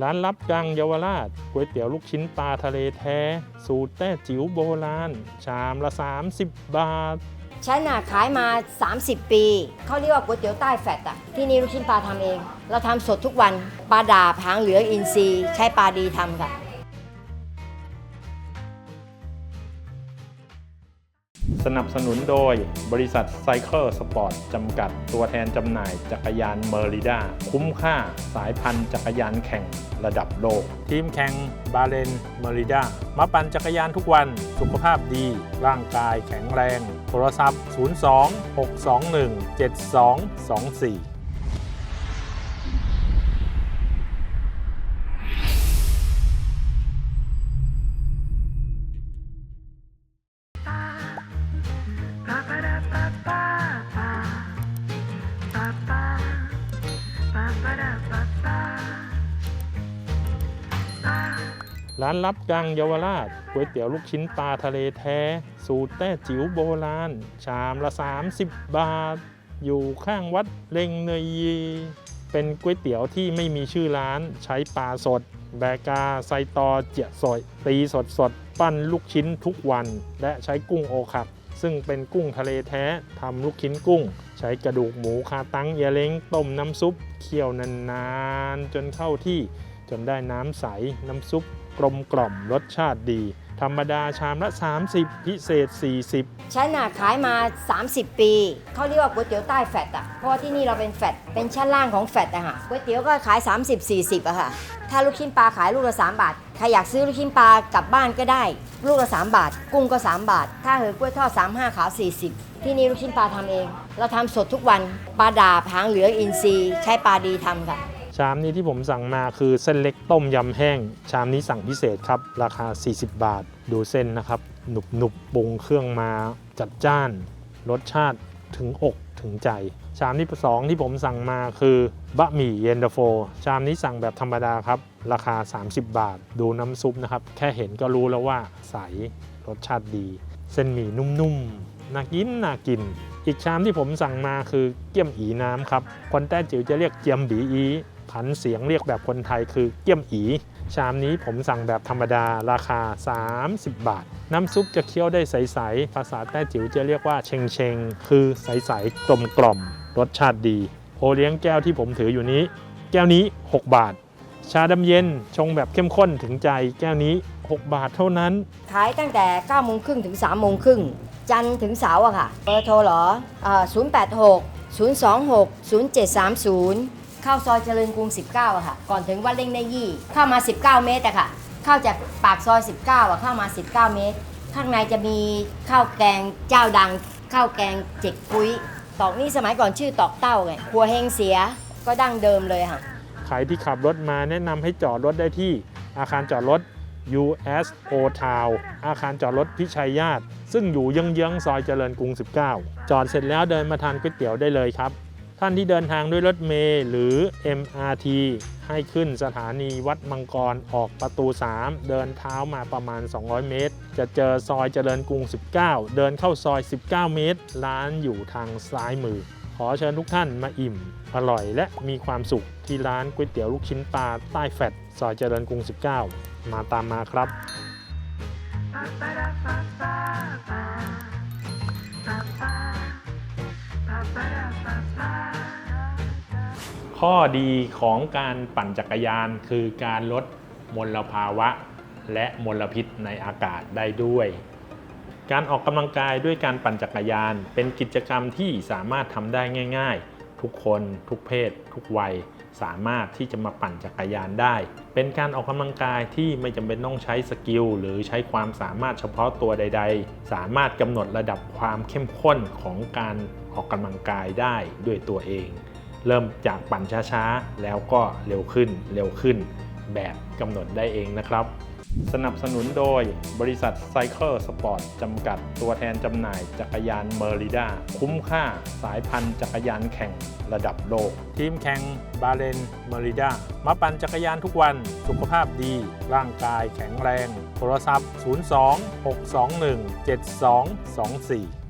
ร้านลับดังเยาวราชก๋วยเตี๋ยวลูกชิ้นปลาทะเลแท้ สูตรแต้จิ๋วโบราณ ชามละ 30 บาท ฉันน่ะขายมา 30 ปี เขาเรียกว่าก๋วยเตี๋ยวใต้แฟตอะ ที่นี่ลูกชิ้นปลาทำเอง เราทำสดทุกวัน ปลาดาบหางเหลืองอินทรีย์ใช้ปลาดีทำค่ะ สนับสนุนโดยบริษัทไซเคิลสปอร์ตจำกัดตัวแทนจำหน่ายจักรยานเมอริด้าคุ้มค่าสายพันธุ์จักรยานแข่งระดับโลก ทีมแข่งบาเลนเมอริด้ามาปั่นจักรยานทุกวันสุขภาพดี ร่างกายแข็งแรง โทรศัพท์ 02 621 7224 ร้านลับกังเยาวราชก๋วยเตี๋ยวลูกชิ้นปลาทะเลแท้ สูตรแต้จิ๋วโบราณ ชามละ 30 บาท อยู่ข้างวัดเล็งเนยยี เป็นก๋วยเตี๋ยวที่ไม่มีชื่อร้านใช้ปลาสด แบกาไซตอเจียสอยตีสดสดปั้นลูกชิ้นทุกวัน และใช้กุ้งโอคัก ซึ่งเป็นกุ้งทะเลแท้ทำลูกชิ้นกุ้ง ใช้กระดูกหมูคาตั้งยาเล้งต้มน้ำซุปเคี่ยวนานๆ จนเข้าที่จนได้น้ำใสน้ำซุป กลมกล่อมรสชาติดี ธรรมดาชามละ 30 พิเศษ 40 ฉันน่ะขายมา 30 ปี เขาเรียกว่าก๋วยเตี๋ยวใต้แฟตอะ เพราะว่าที่นี่เราเป็นแฟต เป็นชั้นล่างของแฟตอะค่ะ ก๋วยเตี๋ยวก็ขาย 30 40อะค่ะ ถ้าลูกชิ้นปลาขายลูกละ 3 บาท ใครอยากซื้อลูกชิ้นปลากลับบ้านก็ได้ ลูกละ 3 บาท กุ้งก็ 3 บาท ถ้าเหอกล้วยทอด35ขาว40ที่นี่ลูกชิ้นปลาทำเอง เราทำสดทุกวัน ปลาดาบหางเหลืองอินทรีย์ใช้ปลาดีทำค่ะ ชามนี้ที่ผมสั่งมาคือเส้นเล็กต้มยำแห้ง ชามนี้สั่งพิเศษครับ ราคา 40 บาท ดูเส้นนะครับ หนุบหนุบปรุงเครื่องมาจัดจ้าน รสชาติถึงอกถึงใจ ชามที่สองที่ผมสั่งมาคือบะหมี่เย็นตาโฟ ชามนี้สั่งแบบธรรมดาครับ ราคา 30 บาท ดูน้ำซุปนะครับ แค่เห็นก็รู้แล้วว่าใสรสชาติดี เส้นหมี่นุ่มๆน่ากินน่ากินอีกชามที่ผมสั่งมาคือเกี๊ยมอีน้ำครับ คนแต้จิ๋วจะเรียกเจียมบีอี ผันเสียงเรียกแบบคนไทยคือเกี๊ยมอีชามนี้ผมสั่งแบบธรรมดาราคา 30 บาท น้ำซุปจะเคี้ยวได้ใส ๆ ภาษาแต้จิ๋วจะเรียกว่าเชงเชงคือใส ๆ กลมกล่อมรสชาติดี โอเลี้ยงแก้วที่ผมถืออยู่นี้ แก้วนี้ 6 บาท ชาดำเย็นชงแบบเข้มข้นถึงใจแก้วนี้ 6 บาทเท่านั้น ขายตั้งแต่9โมงครึ่งถึง3โมงครึ่งจันทร์ถึงเสาร์อะค่ะเบอร์โทรเหรออ่า086 026 0730 เข้าซอยเจริญกรุง 19อะค่ะ ก่อนถึงวัดเล่งในยี่ เข้ามา 19 เมตรอะค่ะ เข้าจากปากซอย 19อะเข้ามา 19 เมตร ข้างในจะมีข้าวแกงเจ้าดังข้าวแกงเจ็กปุ้ย ตอกนี่สมัยก่อนชื่อตอกเต้าไงครัวเฮงเสียก็ดั้งเดิมเลยค่ะ ใครที่ขับรถมาแนะนำให้จอดรถได้ที่อาคารจอดรถ USO Town อาคารจอดรถพิชัยญาติ ซึ่งอยู่เยื้องๆซอยเจริญกรุง 19 จอดเสร็จแล้วเดินมาทานก๋วยเตี๋ยวได้เลยครับ ท่านที่เดินทางด้วยรถเมล์หรือ MRT ให้ขึ้นสถานีวัดมังกรออกประตู 3 เดินเท้ามาประมาณ 200 เมตร จะเจอซอยเจริญกรุง 19 เดินเข้าซอย 19 เมตร ร้านอยู่ทางซ้ายมือ ขอเชิญทุกท่านมาอิ่ม อร่อยและมีความสุขที่ร้านก๋วยเตี๋ยวลูกชิ้นปลาใต้แฟตซอยเจริญกรุง 19 มาตามมาครับ ข้อดีของการปั่นจักรยานคือการลดมลภาวะ และมลพิษในอากาศได้ด้วย การออกกำลังกายด้วยการปั่นจักรยาน เป็นกิจกรรมที่สามารถทำได้ง่าย ๆ ทุกคนทุกเพศ ทุกวัย สามารถที่จะมาปั่นจักรยานได้ เป็นการออกกำลังกายที่ไม่จำเป็นต้องใช้สกิลหรือใช้ความสามารถเฉพาะตัวใด ๆ สามารถกำหนดระดับความเข้มข้นของการออกกำลังกายได้ด้วยตัวเอง เริ่มจากปั่นช้าๆ แล้วก็เร็วขึ้นเร็วขึ้นแบบกำหนดได้เองนะครับ สนับสนุนโดยบริษัทไซเคิลสปอร์ตจำกัดตัวแทนจำหน่ายจักรยานเมอริด้าคุ้มค่าสายพันธุ์จักรยานแข่งระดับโลก ทีมแข่งบาเลนเมอริด้ามาปั่นจักรยานทุกวัน สุขภาพดี ร่างกายแข็งแรง โทรศัพท์ 02 621 7224